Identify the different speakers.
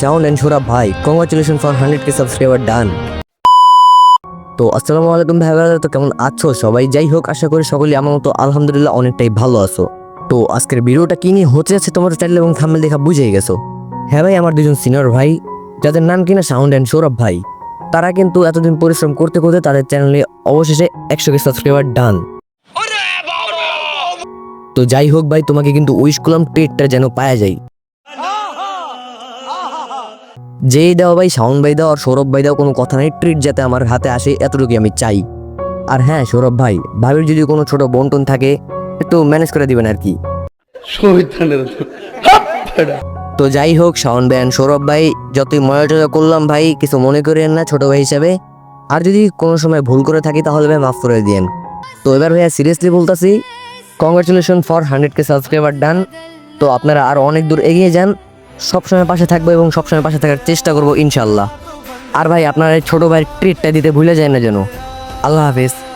Speaker 1: Shaon and Sourav ভাই congratulation for hundred K subscriber done তো আসসালামু আলাইকুম ভাই তো কেমন আছো? সবাই যাই হোক আশা করি সকলেই আমার মতো আলহামদুলিল্লাহ অনেকটাই ভালো আছো। তো আজকের ভিডিওটা কি নিয়ে হতে যাচ্ছে তোমার চ্যানেল এবং থাম্বেল দেখা বুঝেই গেছো। হ্যাঁ ভাই আমার দুজন সিনিয়র ভাই যাদের নাম কিনা সাউন্ড অ্যান্ড সৌরভ ভাই তারা কিন্তু এতদিন পরিশ্রম করতে করতে তাদের চ্যানেলে অবশেষে একশো কে সাবস্ক্রাইবার ডান তো যাই হোক ভাই তোমাকে কিন্তু উইশ করলাম ট্রিটটা যেন পাওয়া যায়। যেই দাও ভাই শাওন ভাই দাও আর সৌরভ ভাই দাও কোনো কথা নেই। ট্রিট যাতে আমার হাতে আসে এতটুকুই আমি চাই। আর হ্যাঁ সৌরভ ভাই ভাবির যদি কোনো ছোট বন্টন থাকে একটু ম্যানেজ করে দিবেন আর কি। তো যাই হোক শাওন ভাই সৌরভ ভাই যতই মনোযোগ করলাম ভাই কিছু মনে করেন না ছোট ভাই হিসাবে। আর যদি কোনো সময় ভুল করে থাকি তাহলে ভাই মাফ করে দিয়েন। তো এবার ভাইয়া সিরিয়াসলি বলতাছি congratulation for hundred K subscriber done তো আপনারা আর অনেক দূর এগিয়ে যান। সবসময় পাশে থাকব এবং সবসময় পাশে থাকার চেষ্টা করব ইনশাল্লাহ আর ভাই, আপনার এই ছোটো ভাইয়ের ট্রিটটা দিতে ভুলে যায় না যেন। আল্লাহ হাফেজ।